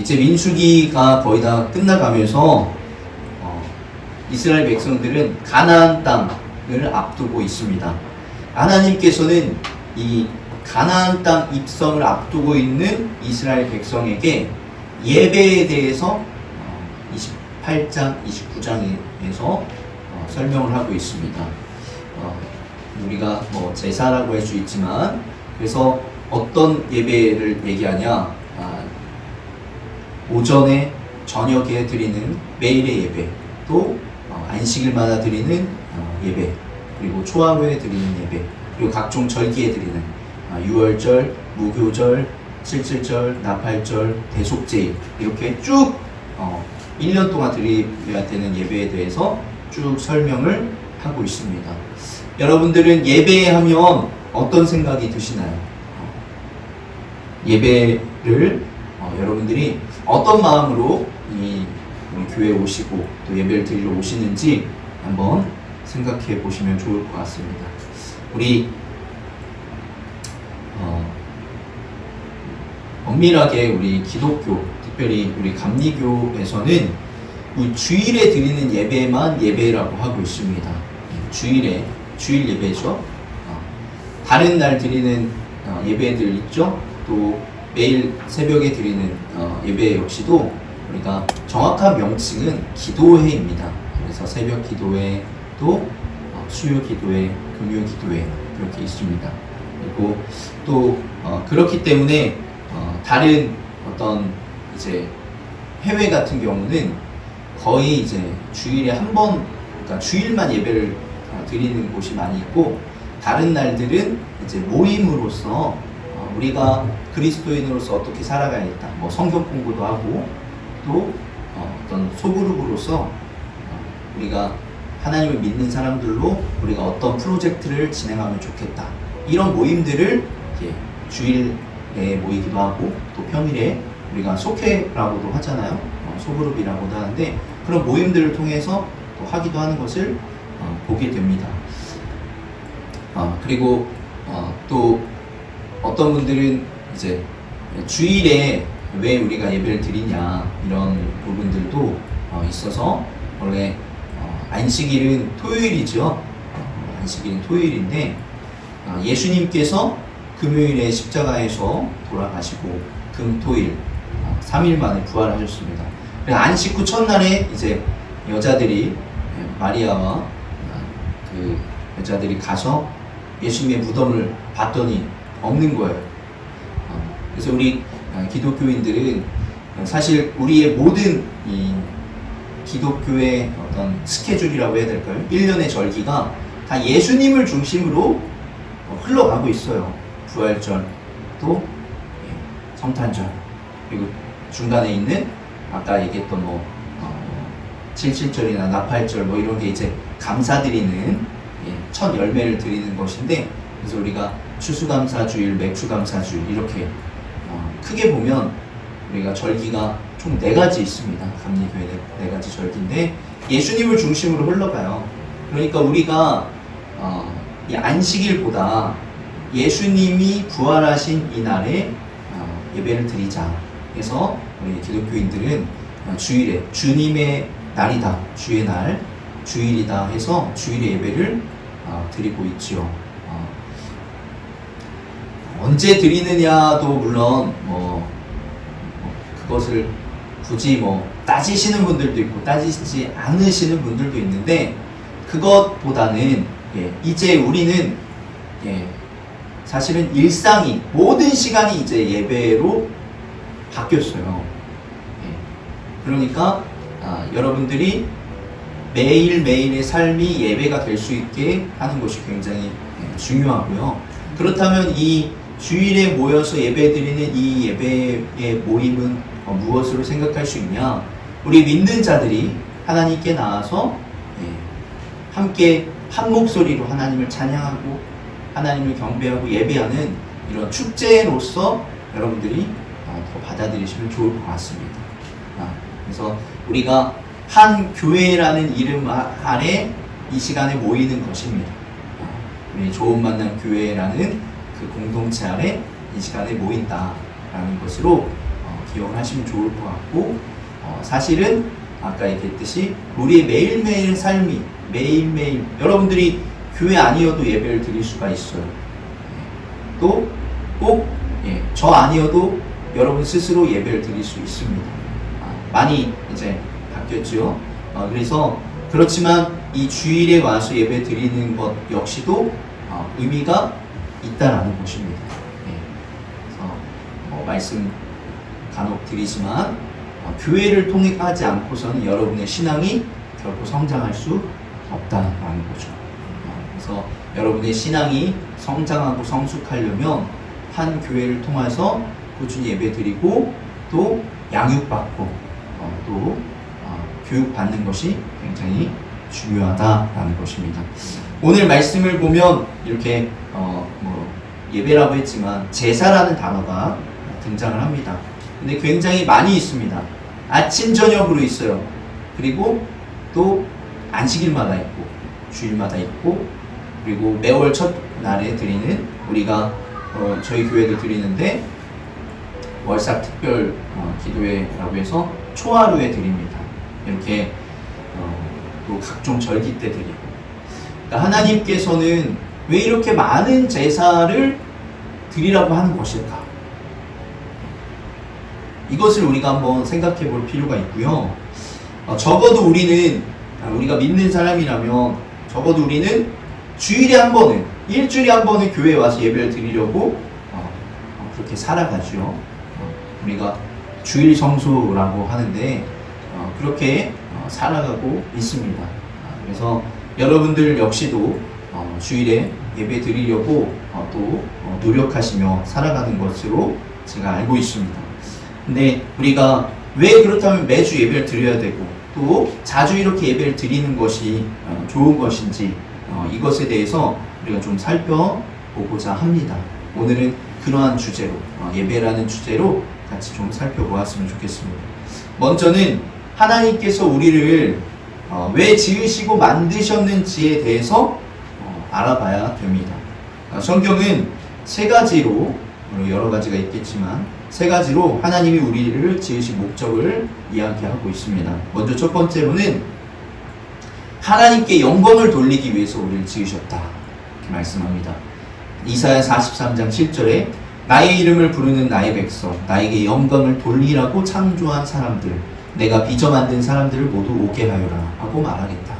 이제 민수기가 거의 다 끝나가면서 어, 이스라엘 백성들은 가나안 땅을 앞두고 있습니다. 하나님께서는 이 가나안 땅 입성을 앞두고 있는 이스라엘 백성에게 예배에 대해서 어, 28장, 29장에서 어, 설명을 하고 있습니다. 어, 우리가 뭐 제사라고 할 수 있지만 그래서 어떤 예배를 얘기하냐 아, 오전에 저녁에 드리는 매일의 예배 또 어, 안식일마다 드리는 어, 예배 그리고 초하루에 드리는 예배 그리고 각종 절기에 드리는 아, 유월절, 무교절, 칠칠절, 나팔절, 대속제일 이렇게 쭉 어, 1년 동안 드려야 되는 예배에 대해서 쭉 설명을 하고 있습니다. 여러분들은 예배하면 어떤 생각이 드시나요? 어, 예배를 어, 여러분들이 어떤 마음으로 이 우리 교회에 오시고 또 예배를 드리러 오시는지 한번 생각해 보시면 좋을 것 같습니다. 우리 어, 엄밀하게 우리 기독교, 특별히 우리 감리교에서는 이 주일에 드리는 예배만 예배라고 하고 있습니다. 주일에 주일 예배죠. 어, 다른 날 드리는 어, 예배들 있죠. 또 매일 새벽에 드리는 어, 예배 역시도 우리가 정확한 명칭은 기도회입니다. 그래서 새벽 기도회 또 어, 수요 기도회, 금요 기도회 이렇게 있습니다. 그리고 또 어, 그렇기 때문에 어, 다른 어떤 이제 해외 같은 경우는 거의 이제 주일에 한 번, 그러니까 주일만 예배를 어, 드리는 곳이 많이 있고 다른 날들은 이제 모임으로서 어, 우리가 그리스도인으로서 어떻게 살아가야겠다, 뭐 성경 공부도 하고 또 어, 어떤 소그룹으로서 어, 우리가 하나님을 믿는 사람들로 우리가 어떤 프로젝트를 진행하면 좋겠다. 이런 모임들을 이제 주일에 모이기도 하고 또 평일에 우리가 속회라고도 하잖아요. 어, 소그룹이라고도 하는데 그런 모임들을 통해서 또 하기도 하는 것을 어, 보게 됩니다. 어, 그리고 어, 또 어떤 분들은 이제 주일에 왜 우리가 예배를 드리냐 이런 부분들도 어, 있어서 원래 어, 안식일은 토요일이죠. 어, 안식일은 토요일인데 어, 예수님께서 금요일에 십자가에서 돌아가시고 금토일 어, 3일 만에 부활하셨습니다. 안식 후 첫날에 이제 여자들이 예, 마리아와 어, 그 여자들이 가서 예수님의 무덤을 봤더니 없는 거예요. 어, 그래서 우리 어, 기독교인들은 사실 우리의 모든 이 기독교의 어떤 스케줄이라고 해야 될까요? 1년의 절기가 다 예수님을 중심으로 어, 흘러가고 있어요. 부활절, 또 예, 성탄절, 그리고 중간에 있는 아까 얘기했던 뭐 어, 칠칠절이나 나팔절 뭐 이런 게 이제 감사드리는 예, 첫 열매를 드리는 것인데 그래서 우리가 추수감사주일, 맥주감사주일 이렇게 어, 크게 보면 우리가 절기가 총 네 가지 있습니다. 감리교회 네, 네 가지 절기인데 예수님을 중심으로 흘러가요. 그러니까 우리가 어, 이 안식일보다 예수님이 부활하신 이 날에 어, 예배를 드리자. 해서 우리 기독교인들은 어, 주일에 주님의 날이다, 주의 날, 주일이다 해서 주일의 예배를 어, 드리고 있지요. 어, 언제 드리느냐도 물론 뭐, 뭐 그것을 굳이 뭐 따지시는 분들도 있고 따지지 않으시는 분들도 있는데 그것보다는 예, 이제 우리는 예, 사실은 일상이 모든 시간이 이제 예배로 바뀌었어요. 예, 그러니까 아, 여러분들이 매일 매일의 삶이 예배가 될 수 있게 하는 것이 굉장히 예, 중요하고요. 그렇다면 이 주일에 모여서 예배드리는 이 예배의 모임은 어, 무엇으로 생각할 수 있냐? 우리 믿는 자들이 하나님께 나와서 예, 함께 한 목소리로 하나님을 찬양하고 하나님을 경배하고 예배하는 이런 축제로서 여러분들이 어, 더 받아들이시면 좋을 것 같습니다. 아, 그래서 우리가 한 교회라는 이름 아- 아래 이 시간에 모이는 것입니다. 아, 우리 좋은 만남 교회라는 그 공동체 아래 이 시간에 모인다라는 것으로 어, 기억을 하시면 좋을 것 같고 어, 사실은 아까 얘기했듯이 우리의 매일매일 삶이 매일매일 여러분들이 교회 아니어도 예배를 드릴 수가 있어요. 또꼭 예, 저 아니어도 여러분 스스로 예배를 드릴 수 있습니다. 아, 많이 이제 바뀌었죠. 어, 그래서 그렇지만 이 주일에 와서 예배 드리는 것 역시도 어, 의미가 있다라는 것입니다. 예. 그래서 뭐 말씀 간혹 드리지만 어, 교회를 통해 하지 않고서는 여러분의 신앙이 결코 성장할 수 없다라는 거죠. 어, 그래서 여러분의 신앙이 성장하고 성숙하려면 한 교회를 통해서 꾸준히 예배드리고 또 양육받고 어, 또 어, 교육받는 것이 굉장히 중요하다라는 것입니다. 오늘 말씀을 보면 이렇게 어, 뭐 예배라고 했지만 제사라는 단어가 등장을 합니다. 근데 굉장히 많이 있습니다. 아침 저녁으로 있어요. 그리고 또 안식일마다 있고 주일마다 있고 그리고 매월 첫 날에 드리는 우리가 어, 저희 교회도 드리는데 월삭 특별 어, 기도회라고 해서 초하루에 드립니다. 이렇게 어, 또 각종 절기 때 드리고 그러니까 하나님께서는 왜 이렇게 많은 제사를 드리라고 하는 것일까? 이것을 우리가 한번 생각해 볼 필요가 있고요. 어, 적어도 우리는 아, 우리가 믿는 사람이라면 적어도 우리는 주일에 한 번은 일주일에 한 번은 교회에 와서 예배를 드리려고 어, 어, 그렇게 살아가죠. 어, 우리가 주일 성수라고 하는데 어, 그렇게 어, 살아가고 있습니다. 아, 그래서 여러분들 역시도 어, 주일에 예배 드리려고 어, 또 어, 노력하시며 살아가는 것으로 제가 알고 있습니다. 근데 우리가 왜 그렇다면 매주 예배를 드려야 되고 또 자주 이렇게 예배를 드리는 것이 어, 좋은 것인지 어, 이것에 대해서 우리가 좀 살펴보고자 합니다. 오늘은 그러한 주제로 어, 예배라는 주제로 같이 좀 살펴보았으면 좋겠습니다. 먼저는 하나님께서 우리를 어, 왜 지으시고 만드셨는지에 대해서 어, 알아봐야 됩니다. 어, 성경은 세 가지로 물론 여러 가지가 있겠지만 세 가지로 하나님이 우리를 지으신 목적을 이야기하고 있습니다. 먼저 첫 번째로는 하나님께 영광을 돌리기 위해서 우리를 지으셨다. 이렇게 말씀합니다. 이사야 43장 7절에 나의 이름을 부르는 나의 백성, 나에게 영광을 돌리라고 창조한 사람들, 내가 빚어 만든 사람들을 모두 오게 하여라 하고 말하겠다.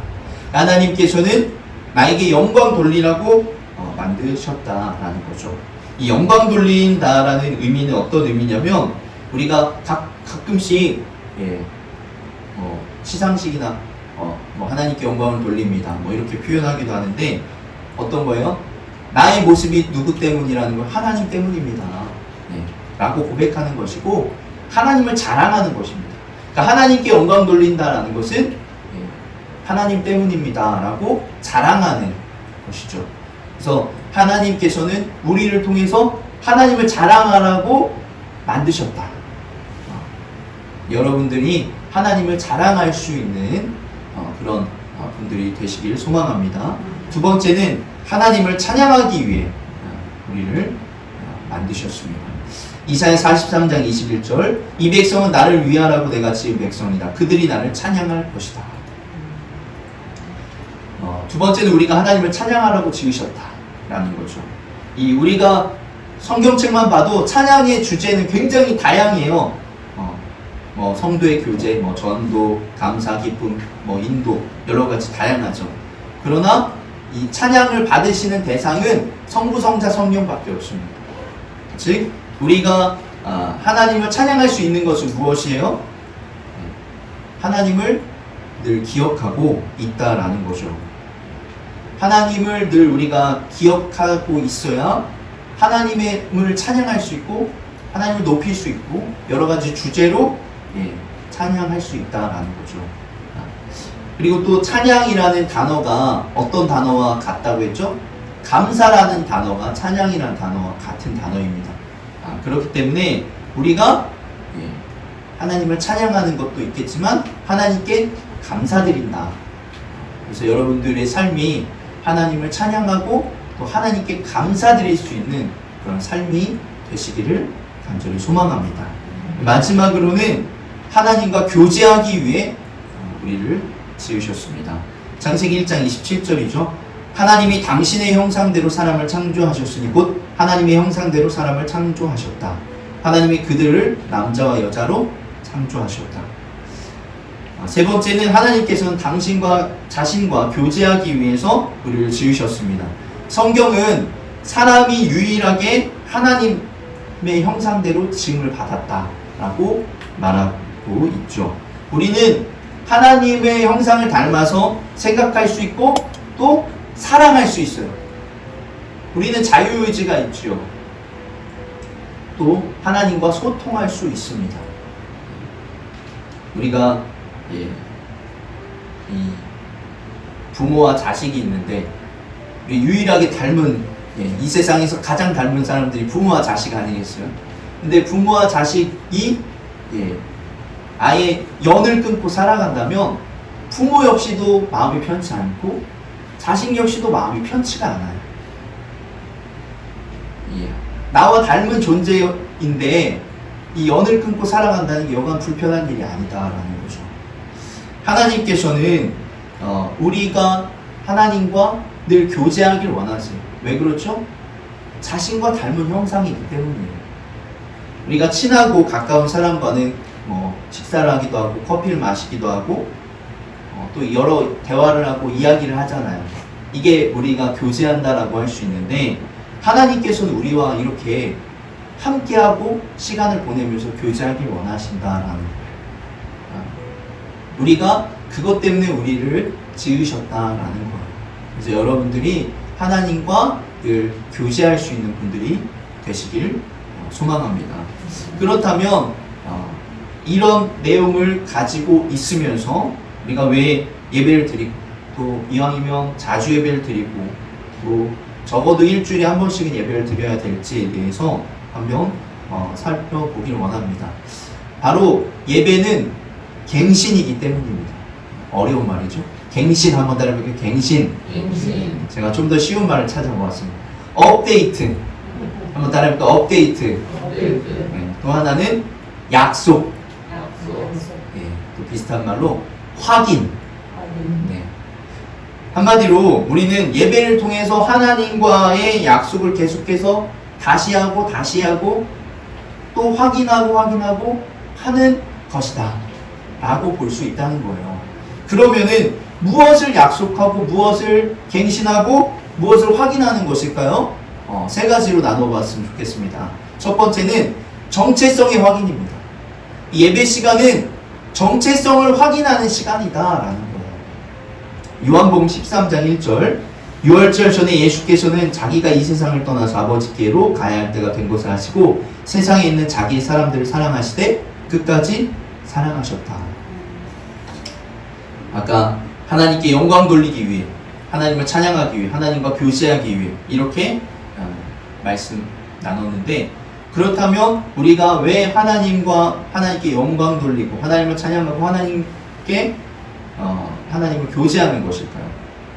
하나님께서는 나에게 영광 돌리라고 어, 만드셨다라는 거죠. 이 영광 돌린다라는 의미는 어떤 의미냐면 우리가 각, 가끔씩 예, 뭐 시상식이나 어, 뭐 하나님께 영광을 돌립니다. 뭐 이렇게 표현하기도 하는데 어떤 거예요? 나의 모습이 누구 때문이라는 걸 하나님 때문입니다. 네, 라고 고백하는 것이고 하나님을 자랑하는 것입니다. 그러니까 하나님께 영광 돌린다라는 것은 예, 하나님 때문입니다라고 자랑하는 것이죠. 그래서 하나님께서는 우리를 통해서 하나님을 자랑하라고 만드셨다. 어, 여러분들이 하나님을 자랑할 수 있는 어, 그런 어, 분들이 되시길 소망합니다. 두 번째는 하나님을 찬양하기 위해 어, 우리를 어, 만드셨습니다. 이사야 43장 21절 이 백성은 나를 위하라고 내가 지은 백성이다. 그들이 나를 찬양할 것이다. 어, 두 번째는 우리가 하나님을 찬양하라고 지으셨다라는 거죠. 이 우리가 성경책만 봐도 찬양의 주제는 굉장히 다양해요. 어, 뭐 성도의 교제, 뭐 전도, 감사, 기쁨, 뭐 인도 여러 가지 다양하죠. 그러나 이 찬양을 받으시는 대상은 성부, 성자, 성령밖에 없습니다. 즉 우리가 아, 하나님을 찬양할 수 있는 것은 무엇이에요? 하나님을 늘 기억하고 있다라는 거죠. 하나님을 늘 우리가 기억하고 있어야 하나님을 찬양할 수 있고 하나님을 높일 수 있고 여러 가지 주제로 예, 찬양할 수 있다라는 거죠. 아, 그리고 또 찬양이라는 단어가 어떤 단어와 같다고 했죠? 감사라는 단어가 찬양이라는 단어와 같은 단어입니다. 아, 그렇기 때문에 우리가 예, 하나님을 찬양하는 것도 있겠지만 하나님께 감사드린다. 그래서 여러분들의 삶이 하나님을 찬양하고 또 하나님께 감사드릴 수 있는 그런 삶이 되시기를 간절히 소망합니다. 마지막으로는 하나님과 교제하기 위해 우리를 지으셨습니다. 창세기 1장 27절이죠. 하나님이 당신의 형상대로 사람을 창조하셨으니 곧 하나님의 형상대로 사람을 창조하셨다. 하나님이 그들을 남자와 여자로 창조하셨다. 아, 세 번째는 하나님께서는 당신과 자신과 교제하기 위해서 우리를 지으셨습니다. 성경은 사람이 유일하게 하나님의 형상대로 지음을 받았다라고 말하고 있죠. 우리는 하나님의 형상을 닮아서 생각할 수 있고 또 사랑할 수 있어요. 우리는 자유의지가 있죠. 또 하나님과 소통할 수 있습니다. 우리가 예, 이 부모와 자식이 있는데 유일하게 닮은 예, 이 세상에서 가장 닮은 사람들이 부모와 자식 아니겠어요? 근데 부모와 자식이 예, 아예 연을 끊고 살아간다면 부모 역시도 마음이 편치 않고 자식 역시도 마음이 편치가 않아요. 예. 나와 닮은 존재인데 이 연을 끊고 살아간다는 게 여간 불편한 일이 아니다라는 거죠. 하나님께서는 어, 우리가 하나님과 늘 교제하길 원하세요. 왜 그렇죠? 자신과 닮은 형상이기 때문이에요. 우리가 친하고 가까운 사람과는 뭐 식사를 하기도 하고 커피를 마시기도 하고 어, 또 여러 대화를 하고 이야기를 하잖아요. 이게 우리가 교제한다라고 할 수 있는데 하나님께서는 우리와 이렇게 함께하고 시간을 보내면서 교제하길 원하신다라는 거예요. 아, 우리가 그것 때문에 우리를 지으셨다라는 거예요. 그래서 여러분들이 하나님과 늘 교제할 수 있는 분들이 되시길 어, 소망합니다. 그렇다면 어, 이런 내용을 가지고 있으면서 우리가 왜 예배를 드리고 또 이왕이면 자주 예배를 드리고 또 적어도 일주일에 한 번씩은 예배를 드려야 될지에 대해서 한번 어, 살펴보길 원합니다. 바로 예배는 갱신이기 때문입니다. 어려운 말이죠. 갱신 한번 따라해볼게요. 갱신. 갱신. 제가 좀 더 쉬운 말을 찾아보았습니다. 업데이트. 한번 따라해볼까요? 업데이트. 업데이트. 네, 또 하나는 약속. 약속. 네, 또 비슷한 말로 확인. 네. 한마디로 우리는 예배를 통해서 하나님과의 약속을 계속해서 다시 하고 다시 하고 또 확인하고 확인하고 하는 것이다. 라고 볼 수 있다는 거예요. 그러면은 무엇을 약속하고 무엇을 갱신하고 무엇을 확인하는 것일까요? 어, 세 가지로 나눠봤으면 좋겠습니다. 첫 번째는 정체성의 확인입니다. 이 예배 시간은 정체성을 확인하는 시간이다라는 거예요. 요한복음 13장 1절 유월절 전에 예수께서는 자기가 이 세상을 떠나서 아버지께로 가야 할 때가 된 것을 아시고 세상에 있는 자기 사람들을 사랑하시되 끝까지 사랑하셨다. 아까 하나님께 영광 돌리기 위해 하나님을 찬양하기 위해 하나님과 교제하기 위해 이렇게 어, 말씀 나눴는데 그렇다면 우리가 왜 하나님과 하나님께 영광 돌리고 하나님을 찬양하고 하나님께 어, 하나님을 교제하는 것일까요?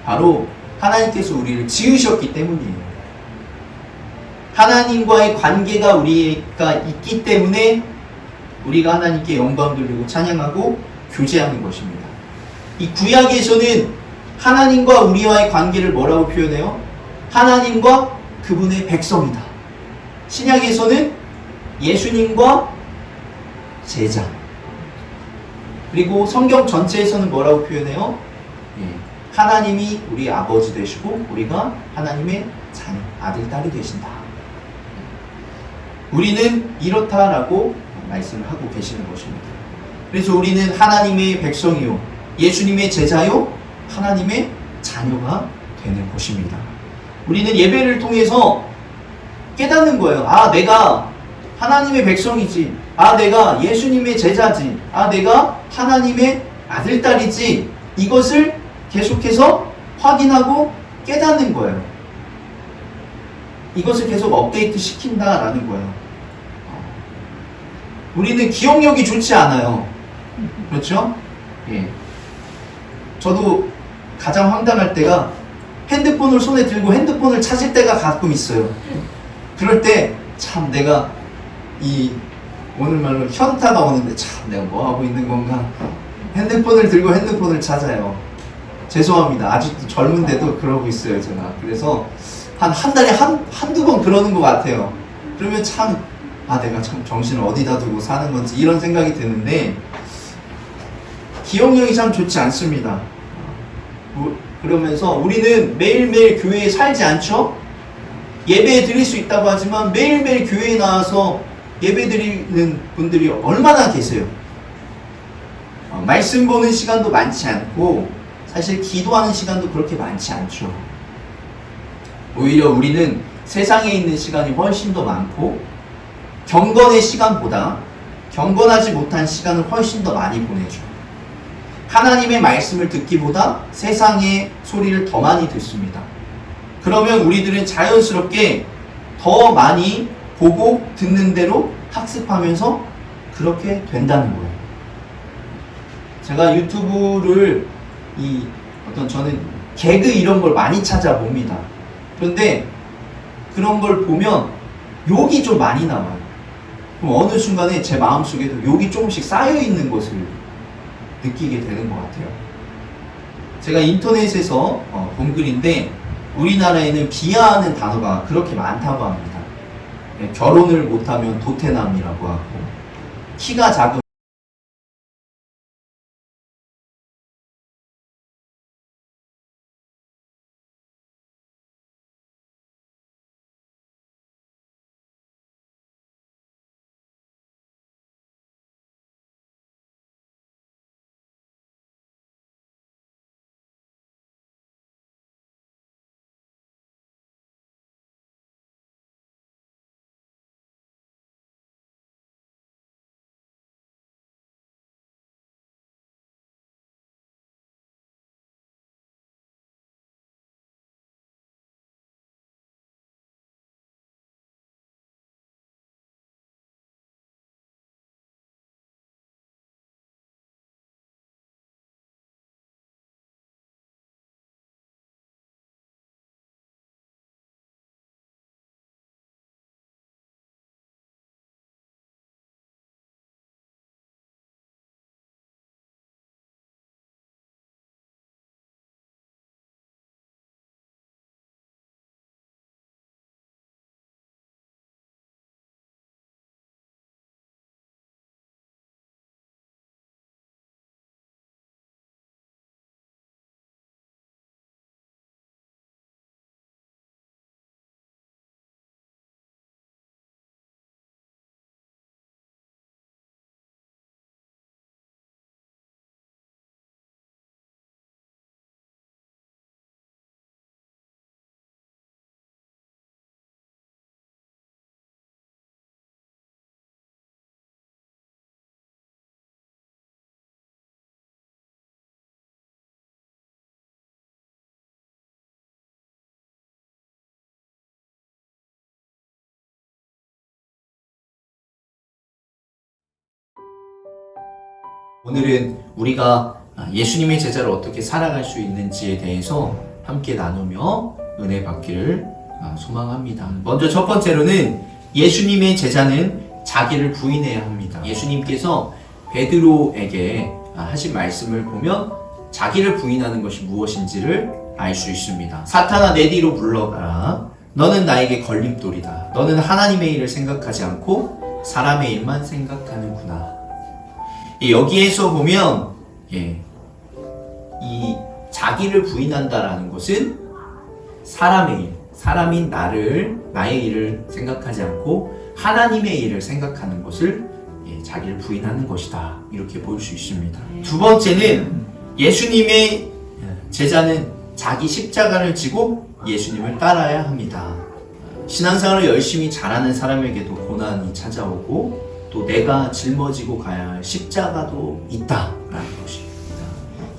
바로 하나님께서 우리를 지으셨기 때문이에요. 하나님과의 관계가 우리가 있기 때문에 우리가 하나님께 영광 돌리고 찬양하고 교제하는 것입니다. 이 구약에서는 하나님과 우리와의 관계를 뭐라고 표현해요? 하나님과 그분의 백성이다. 신약에서는 예수님과 제자. 그리고 성경 전체에서는 뭐라고 표현해요? 예, 하나님이 우리 아버지 되시고 우리가 하나님의 자녀, 아들, 딸이 되신다. 우리는 이렇다라고 말씀을 하고 계시는 것입니다. 그래서 우리는 하나님의 백성이요, 예수님의 제자요, 하나님의 자녀가 되는 것입니다. 우리는 예배를 통해서 깨닫는 거예요. 아, 내가 하나님의 백성이지. 아, 내가 예수님의 제자지. 아, 내가 하나님의 아들, 딸이지. 이것을 계속해서 확인하고 깨닫는 거예요. 이것을 계속 업데이트 시킨다라는 거예요. 우리는 기억력이 좋지 않아요. 그렇죠? 예. 저도 가장 황당할 때가 핸드폰을 손에 들고 핸드폰을 찾을 때가 가끔 있어요. 그럴 때 참 내가 이 오늘 말로 현타가 오는데 참 내가 뭐 하고 있는 건가? 핸드폰을 들고 핸드폰을 찾아요. 죄송합니다. 아직도 젊은데도 그러고 있어요 제가. 그래서 한 한 달에 한 한두 번 그러는 것 같아요. 그러면 참 아 내가 참 정신을 어디다 두고 사는 건지 이런 생각이 드는데 기억력이 참 좋지 않습니다. 뭐, 그러면서 우리는 매일매일 교회에 살지 않죠? 예배 드릴 수 있다고 하지만 매일매일 교회에 나와서 예배 드리는 분들이 얼마나 계세요? 어, 말씀 보는 시간도 많지 않고 사실 기도하는 시간도 그렇게 많지 않죠. 오히려 우리는 세상에 있는 시간이 훨씬 더 많고 경건의 시간보다 경건하지 못한 시간을 훨씬 더 많이 보내죠. 하나님의 말씀을 듣기보다 세상의 소리를 더 많이 듣습니다. 그러면 우리들은 자연스럽게 더 많이 보고 듣는 대로 학습하면서 그렇게 된다는 거예요. 제가 유튜브를 이 어떤 저는 개그 이런 걸 많이 찾아봅니다. 그런데 그런 걸 보면 욕이 좀 많이 나와요. 그럼 어느 순간에 제 마음속에도 욕이 조금씩 쌓여 있는 것을 느끼게 되는 것 같아요. 제가 인터넷에서 어, 본 글인데 우리나라에는 비하하는 단어가 그렇게 많다고 합니다. 예, 결혼을 못하면 도태남이라고 하고 키가 작은 오늘은 우리가 예수님의 제자를 어떻게 살아갈 수 있는지에 대해서 함께 나누며 은혜 받기를 아, 소망합니다. 먼저 첫 번째로는 예수님의 제자는 자기를 부인해야 합니다. 예수님께서 베드로에게 아, 하신 말씀을 보면 자기를 부인하는 것이 무엇인지를 알 수 있습니다. 사탄아 내 뒤로 물러가라. 너는 나에게 걸림돌이다. 너는 하나님의 일을 생각하지 않고 사람의 일만 생각하는구나. 예, 여기에서 보면 예, 이 자기를 부인한다라는 것은 사람의 일, 사람인 나를 나의 일을 생각하지 않고 하나님의 일을 생각하는 것을 예, 자기를 부인하는 것이다 이렇게 볼 수 있습니다. 두 번째는 예수님의 제자는 자기 십자가를 지고 예수님을 따라야 합니다. 신앙생활을 열심히 잘하는 사람에게도 고난이 찾아오고 또 내가 짊어지고 가야 할 십자가도 있다라는 것입니다.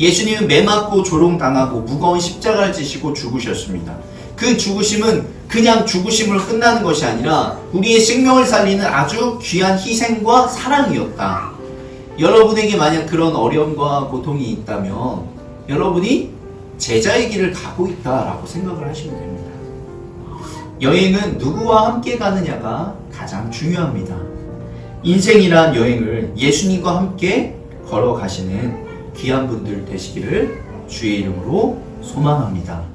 예수님은 매 맞고 조롱당하고 무거운 십자가를 지시고 죽으셨습니다. 그 죽으심은 그냥 죽으심으로 끝나는 것이 아니라 우리의 생명을 살리는 아주 귀한 희생과 사랑이었다. 여러분에게 만약 그런 어려움과 고통이 있다면 여러분이 제자의 길을 가고 있다라고 생각을 하시면 됩니다. 여행은 누구와 함께 가느냐가 가장 중요합니다. 인생이란 여행을 예수님과 함께 걸어가시는 귀한 분들 되시기를 주의 이름으로 소망합니다.